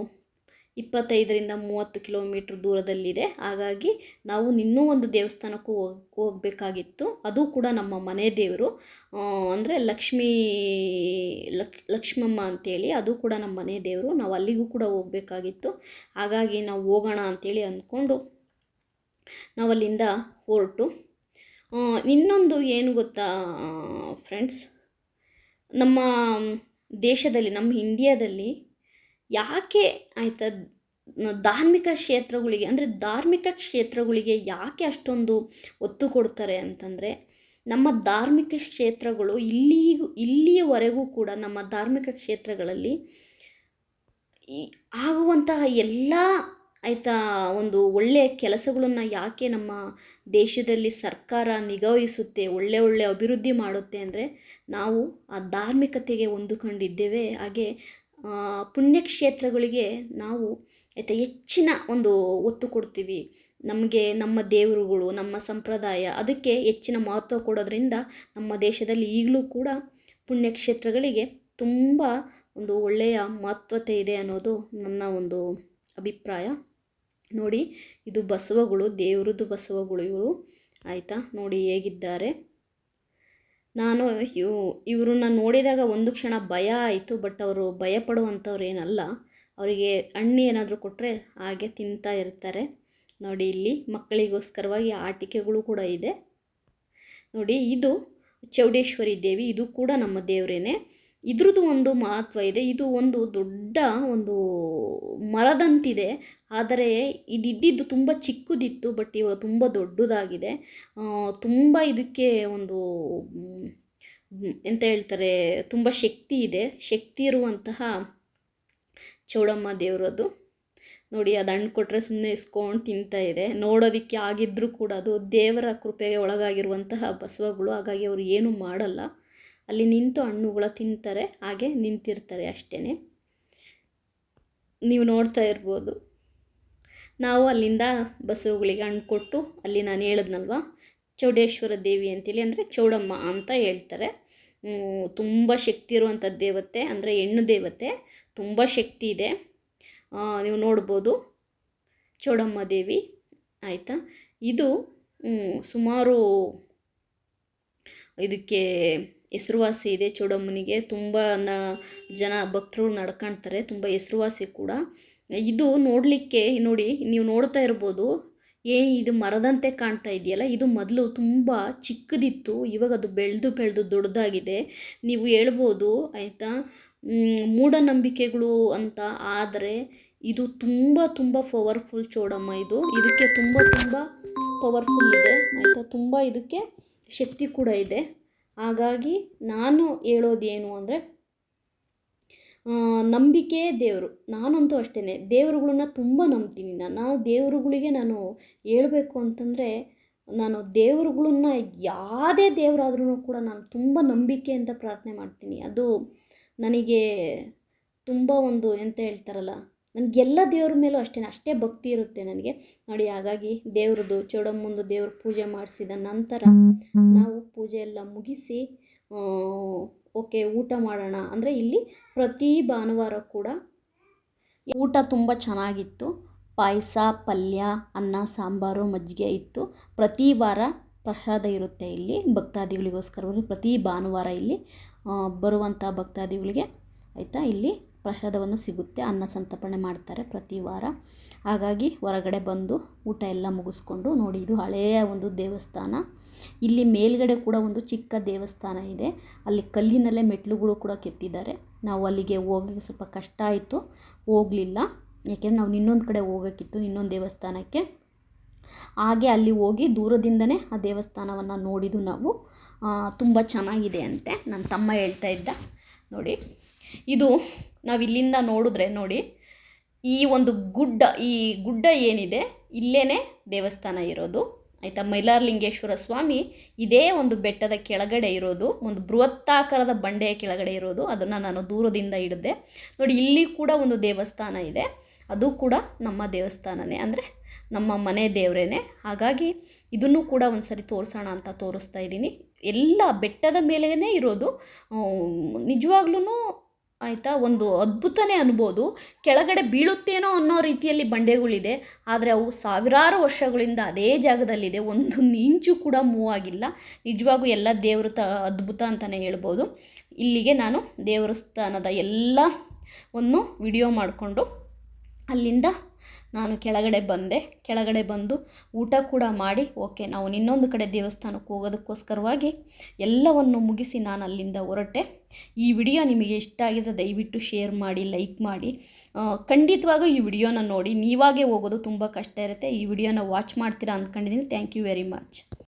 ಇಪ್ಪತ್ತೈದರಿಂದ ಮೂವತ್ತು ಕಿಲೋಮೀಟ್ರ್ ದೂರದಲ್ಲಿದೆ. ಹಾಗಾಗಿ ನಾವು ಇನ್ನೂ ಒಂದು ದೇವಸ್ಥಾನಕ್ಕೂ ಹೋಗ್, ಹೋಗಬೇಕಾಗಿತ್ತು. ಅದು ಕೂಡ ನಮ್ಮ ಮನೆ ದೇವರು. ಅಂದರೆ ಲಕ್ಷ್ಮೀ, ಲಕ್, ಲಕ್ಷ್ಮಮ್ಮ ಅಂತೇಳಿ ಅದು ಕೂಡ ನಮ್ಮ ಮನೆ ದೇವರು. ನಾವು ಅಲ್ಲಿಗೂ ಕೂಡ ಹೋಗಬೇಕಾಗಿತ್ತು. ಹಾಗಾಗಿ ನಾವು ಹೋಗೋಣ ಅಂತೇಳಿ ಅಂದ್ಕೊಂಡು ನಾವು ಅಲ್ಲಿಂದ ಹೊರಟು ಇನ್ನೊಂದು ಏನು ಗೊತ್ತಾ ಫ್ರೆಂಡ್ಸ್ ನಮ್ಮ ದೇಶದಲ್ಲಿ, ನಮ್ಮ ಇಂಡಿಯಾದಲ್ಲಿ ಯಾಕೆ ಆಯಿತಾ ಧಾರ್ಮಿಕ ಕ್ಷೇತ್ರಗಳಿಗೆ ಅಂದರೆ ಧಾರ್ಮಿಕ ಕ್ಷೇತ್ರಗಳಿಗೆ ಯಾಕೆ ಅಷ್ಟೊಂದು ಒತ್ತು ಕೊಡ್ತಾರೆ ಅಂತಂದರೆ ನಮ್ಮ ಧಾರ್ಮಿಕ ಕ್ಷೇತ್ರಗಳು ಇಲ್ಲಿಗೂ, ಇಲ್ಲಿಯವರೆಗೂ ಕೂಡ ನಮ್ಮ ಧಾರ್ಮಿಕ ಕ್ಷೇತ್ರಗಳಲ್ಲಿ ಈ ಆಗುವಂತಹ ಎಲ್ಲ ಆಯಿತಾ ಒಂದು ಒಳ್ಳೆಯ ಕೆಲಸಗಳನ್ನು ಯಾಕೆ ನಮ್ಮ ದೇಶದಲ್ಲಿ ಸರ್ಕಾರ ನಿಗಾವಹಿಸುತ್ತೆ, ಒಳ್ಳೆ ಒಳ್ಳೆ ಅಭಿವೃದ್ಧಿ ಮಾಡುತ್ತೆ ಅಂದರೆ ನಾವು ಆ ಧಾರ್ಮಿಕತೆಗೆ ಹೊಂದಿಕೊಂಡಿದ್ದೇವೆ. ಹಾಗೆ ಪುಣ್ಯಕ್ಷೇತ್ರಗಳಿಗೆ ನಾವು ಆಯ್ತ ಹೆಚ್ಚಿನ ಒಂದು ಒತ್ತು ಕೊಡ್ತೀವಿ. ನಮಗೆ ನಮ್ಮ ದೇವರುಗಳು, ನಮ್ಮ ಸಂಪ್ರದಾಯ ಅದಕ್ಕೆ ಹೆಚ್ಚಿನ ಮಹತ್ವ ಕೊಡೋದ್ರಿಂದ ನಮ್ಮ ದೇಶದಲ್ಲಿ ಈಗಲೂ ಕೂಡ ಪುಣ್ಯಕ್ಷೇತ್ರಗಳಿಗೆ ತುಂಬ ಒಂದು ಒಳ್ಳೆಯ ಮಹತ್ವತೆ ಇದೆ ಅನ್ನೋದು ನನ್ನ ಒಂದು ಅಭಿಪ್ರಾಯ. ನೋಡಿ, ಇದು ಬಸವಗಳು, ದೇವ್ರದ್ದು ಬಸವಗಳು ಇವರು. ಆಯಿತಾ, ನೋಡಿ ಹೇಗಿದ್ದಾರೆ. ನಾನು ಇವ್, ಇವ್ರನ್ನ ನೋಡಿದಾಗ ಒಂದು ಕ್ಷಣ ಭಯ ಆಯಿತು ಬಟ್ ಅವರು ಭಯ ಅವರಿಗೆ ಹಣ್ಣು ಏನಾದರೂ ಕೊಟ್ಟರೆ ಹಾಗೆ ತಿಂತಾ ಇರ್ತಾರೆ. ನೋಡಿ ಇಲ್ಲಿ ಮಕ್ಕಳಿಗೋಸ್ಕರವಾಗಿ ಆಟಿಕೆಗಳು ಕೂಡ ಇದೆ. ನೋಡಿ ಇದು ಚೌಡೇಶ್ವರಿ ದೇವಿ, ಇದು ಕೂಡ ನಮ್ಮ ದೇವರೇನೆ. ಇದ್ರದ್ದು ಒಂದು ಮಹತ್ವ ಇದೆ. ಇದು ಒಂದು ದೊಡ್ಡ ಒಂದು ಮರದಂತಿದೆ. ಆದರೆ ಇದಿದ್ದಿದ್ದು ತುಂಬ ಚಿಕ್ಕದಿತ್ತು ಬಟ್ ಇವಾಗ ತುಂಬ ದೊಡ್ಡದಾಗಿದೆ. ತುಂಬ ಇದಕ್ಕೆ ಒಂದು ಎಂತ ಹೇಳ್ತಾರೆ, ತುಂಬ ಶಕ್ತಿ ಇದೆ. ಶಕ್ತಿ ಇರುವಂತಹ ಚೌಡಮ್ಮ ದೇವರದು ನೋಡಿ, ಅದು ಹಣ್ಣು ಕೊಟ್ಟರೆ ಸುಮ್ಮನೆ ಇಸ್ಕೊಂಡು ತಿಂತಾ ಇದೆ. ನೋಡೋದಕ್ಕೆ ಆಗಿದ್ದರೂ ಕೂಡ ಅದು ದೇವರ ಕೃಪೆಗೆ ಒಳಗಾಗಿರುವಂತಹ ಬಸವಗಳು. ಹಾಗಾಗಿ ಅವರು ಏನೂ ಮಾಡಲ್ಲ. ಅಲ್ಲಿ ನಿಂತು ಹಣ್ಣುಗಳ ತಿಂತಾರೆ, ಹಾಗೆ ನಿಂತಿರ್ತಾರೆ ಅಷ್ಟೇ ನೀವು ನೋಡ್ತಾ ಇರ್ಬೋದು. ನಾವು ಅಲ್ಲಿಂದ ಬಸವುಗಳಿಗೆ ಹಣ್ಣು ಕೊಟ್ಟು, ಅಲ್ಲಿ ನಾನು ಹೇಳಿದ್ನಲ್ವ, ಚೌಡೇಶ್ವರ ದೇವಿ ಅಂತೇಳಿ, ಅಂದರೆ ಚೌಡಮ್ಮ ಅಂತ ಹೇಳ್ತಾರೆ. ತುಂಬ ಶಕ್ತಿ ಇರುವಂಥ ದೇವತೆ, ಅಂದರೆ ಹೆಣ್ಣು ದೇವತೆ, ತುಂಬ ಶಕ್ತಿ ಇದೆ. ನೀವು ನೋಡ್ಬೋದು, ಚೌಡಮ್ಮ ದೇವಿ, ಆಯಿತಾ? ಇದು ಸುಮಾರು ಇದಕ್ಕೆ ಹೆಸರುವಾಸಿ ಇದೆ ಚೌಡಮ್ಮನಿಗೆ. ತುಂಬ ನ, ಜನ ಭಕ್ತರು ನಡ್ಕೊಳ್ತಾರೆ ತುಂಬ ಹೆಸರುವಾಸಿ ಕೂಡ. ಇದು ನೋಡಲಿಕ್ಕೆ, ನೋಡಿ, ನೀವು ನೋಡ್ತಾ ಇರ್ಬೋದು, ಏ, ಇದು ಮರದಂತೆ ಕಾಣ್ತಾ ಇದೆಯಲ್ಲ? ಇದು ಮೊದಲು ತುಂಬ ಚಿಕ್ಕದಿತ್ತು, ಇವಾಗ ಅದು ಬೆಳೆದು ಬೆಳೆದು ದೊಡ್ಡದಾಗಿದೆ. ನೀವು ಹೇಳ್ಬೋದು, ಆಯಿತಾ? ಮೂಢನಂಬಿಕೆಗಳು ಅಂತ ಆದರೆ ಇದು ತುಂಬ ತುಂಬ ಪವರ್ಫುಲ್ ಚೋಡಮ್ಮ ಇದು. ಇದಕ್ಕೆ ತುಂಬ ತುಂಬ ಪವರ್ಫುಲ್ ಇದೆ, ಆಯಿತಾ? ತುಂಬ ಇದಕ್ಕೆ ಶಕ್ತಿ ಕೂಡ ಇದೆ. ಹಾಗಾಗಿ ನಾನು ಹೇಳೋದೇನು ಅಂದರೆ ನಂಬಿಕೆ ದೇವರು. ನಾನಂತೂ ಅಷ್ಟೇ ದೇವರುಗಳನ್ನ ತುಂಬ ನಂಬ್ತೀನಿ ನಾನು. ನಾವು ದೇವರುಗಳಿಗೆ ನಾನು ಹೇಳಬೇಕು ಅಂತಂದರೆ, ನಾನು ದೇವರುಗಳನ್ನ ಯಾವುದೇ ದೇವರಾದ್ರೂ ಕೂಡ ನಾನು ತುಂಬ ಅಂತ ಪ್ರಾರ್ಥನೆ ಮಾಡ್ತೀನಿ. ಅದು ನನಗೆ ತುಂಬ ಒಂದು ಎಂತ ಹೇಳ್ತಾರಲ್ಲ ನನಗೆಲ್ಲ ದೇವ್ರ ಮೇಲೂ ಅಷ್ಟೇ ಅಷ್ಟೇ ಭಕ್ತಿ ಇರುತ್ತೆ ನನಗೆ. ನೋಡಿ, ಹಾಗಾಗಿ ದೇವ್ರದ್ದು ಚೌಡಮ್ಮಂದು ದೇವ್ರ ಪೂಜೆ ಮಾಡಿಸಿದ ನಂತರ ನಾವು ಪೂಜೆ ಎಲ್ಲ ಮುಗಿಸಿ ಓಕೆ, ಊಟ ಮಾಡೋಣ. ಅಂದರೆ ಇಲ್ಲಿ ಪ್ರತಿ ಭಾನುವಾರ ಕೂಡ ಊಟ ತುಂಬ ಚೆನ್ನಾಗಿತ್ತು. ಪಾಯಸ, ಪಲ್ಯ, ಅನ್ನ, ಸಾಂಬಾರು, ಮಜ್ಜಿಗೆ ಇತ್ತು. ಪ್ರತಿ ವಾರ ಪ್ರಸಾದ ಇರುತ್ತೆ ಇಲ್ಲಿ ಭಕ್ತಾದಿಗಳಿಗೋಸ್ಕರವಾಗಿ ಪ್ರತಿ ಭಾನುವಾರ ಇಲ್ಲಿ ಬರುವಂಥ ಭಕ್ತಾದಿಗಳಿಗೆ. ಆಯಿತಾ, ಇಲ್ಲಿ ಪ್ರಸಾದವನ್ನು ಸಿಗುತ್ತೆ, ಅನ್ನ ಸಂತರ್ಪಣೆ ಮಾಡ್ತಾರೆ ಪ್ರತಿ ವಾರ. ಹಾಗಾಗಿ ಹೊರಗಡೆ ಬಂದು ಊಟ ಎಲ್ಲ ಮುಗಿಸ್ಕೊಂಡು ನೋಡಿ, ಇದು ಹಳೆಯ ಒಂದು ದೇವಸ್ಥಾನ. ಇಲ್ಲಿ ಮೇಲ್ಗಡೆ ಕೂಡ ಒಂದು ಚಿಕ್ಕ ದೇವಸ್ಥಾನ ಇದೆ. ಅಲ್ಲಿ ಕಲ್ಲಿನಲ್ಲೇ ಮೆಟ್ಲುಗಳು ಕೂಡ ಕೆತ್ತಿದ್ದಾರೆ. ನಾವು ಅಲ್ಲಿಗೆ ಹೋಗೋಕ್ಕೆ ಸ್ವಲ್ಪ ಕಷ್ಟ ಆಯಿತು, ಹೋಗಲಿಲ್ಲ. ಯಾಕೆಂದರೆ ನಾವು ಇನ್ನೊಂದು ಕಡೆ ಹೋಗೋಕ್ಕಿತ್ತು, ಇನ್ನೊಂದು ದೇವಸ್ಥಾನಕ್ಕೆ. ಹಾಗೆ ಅಲ್ಲಿ ಹೋಗಿ ದೂರದಿಂದನೇ ಆ ದೇವಸ್ಥಾನವನ್ನು ನೋಡಿದ್ದು ನಾವು. ತುಂಬ ಚೆನ್ನಾಗಿದೆ ಅಂತೆ. ನನ್ನ ತಮ್ಮ ಹೇಳ್ತಾ ಇದ್ದ. ನೋಡಿ, ಇದು ನಾವು ಇಲ್ಲಿಂದ ನೋಡಿದ್ರೆ ನೋಡಿ, ಈ ಒಂದು ಗುಡ್ಡ, ಈ ಗುಡ್ಡ ಏನಿದೆ ಇಲ್ಲೇ ದೇವಸ್ಥಾನ ಇರೋದು. ಆಯಿತಾ? ಮೈಲಾರಲಿಂಗೇಶ್ವರ ಸ್ವಾಮಿ ಇದೇ ಒಂದು ಬೆಟ್ಟದ ಕೆಳಗಡೆ ಇರೋದು, ಒಂದು ಬೃಹತ್ತಾಕಾರದ ಬಂಡೆಯ ಕೆಳಗಡೆ ಇರೋದು. ಅದನ್ನು ನಾನು ದೂರದಿಂದ ಹಿಡಿದೆ. ನೋಡಿ, ಇಲ್ಲಿ ಕೂಡ ಒಂದು ದೇವಸ್ಥಾನ ಇದೆ. ಅದು ಕೂಡ ನಮ್ಮ ದೇವಸ್ಥಾನನೇ. ಅಂದರೆ ನಮ್ಮ ಮನೆ ದೇವರೇನೆ. ಹಾಗಾಗಿ ಇದನ್ನು ಕೂಡ ಒಂದು ಸರಿ ತೋರಿಸೋಣ ಅಂತ ತೋರಿಸ್ತಾ ಇದ್ದೀನಿ. ಎಲ್ಲ ಬೆಟ್ಟದ ಮೇಲೇ ಇರೋದು. ನಿಜವಾಗ್ಲೂ ಆಯಿತಾ? ಒಂದು ಅದ್ಭುತನೇ ಅನ್ಬೋದು. ಕೆಳಗಡೆ ಬೀಳುತ್ತೇನೋ ಅನ್ನೋ ರೀತಿಯಲ್ಲಿ ಬಂಡೆಗಳಿದೆ. ಆದರೆ ಅವು ಸಾವಿರಾರು ವರ್ಷಗಳಿಂದ ಅದೇ ಜಾಗದಲ್ಲಿದೆ. ಒಂದು ಇಂಚು ಕೂಡ ಮೂವ್ ಆಗಿಲ್ಲ. ನಿಜವಾಗೂ ಎಲ್ಲ ದೇವ್ರ ತ ಅದ್ಭುತ ಅಂತಲೇ ಹೇಳ್ಬೋದು. ಇಲ್ಲಿಗೆ ನಾನು ದೇವಸ್ಥಾನದ ಎಲ್ಲವನ್ನು ವಿಡಿಯೋ ಮಾಡಿಕೊಂಡು ಅಲ್ಲಿಂದ ನಾನು ಕೆಳಗಡೆ ಬಂದೆ. ಕೆಳಗಡೆ ಬಂದು ಊಟ ಕೂಡ ಮಾಡಿ, ಓಕೆ, ನಾವು ಇನ್ನೊಂದು ಕಡೆ ದೇವಸ್ಥಾನಕ್ಕೆ ಹೋಗೋದಕ್ಕೋಸ್ಕರವಾಗಿ ಎಲ್ಲವನ್ನು ಮುಗಿಸಿ ನಾನು ಅಲ್ಲಿಂದ ಹೊರಟೆ. ಈ ವಿಡಿಯೋ ನಿಮಗೆ ಇಷ್ಟ ಆಗಿದ್ರೆ ದಯವಿಟ್ಟು ಶೇರ್ ಮಾಡಿ, ಲೈಕ್ ಮಾಡಿ. ಖಂಡಿತವಾಗೂ ಈ ವಿಡಿಯೋನ ನೋಡಿ. ನೀವಾಗೇ ಹೋಗೋದು ತುಂಬ ಕಷ್ಟ ಇರುತ್ತೆ. ಈ ವಿಡಿಯೋನ ವಾಚ್ ಮಾಡ್ತೀರಾ ಅಂದ್ಕೊಂಡಿದ್ದೀನಿ. Thank you very much.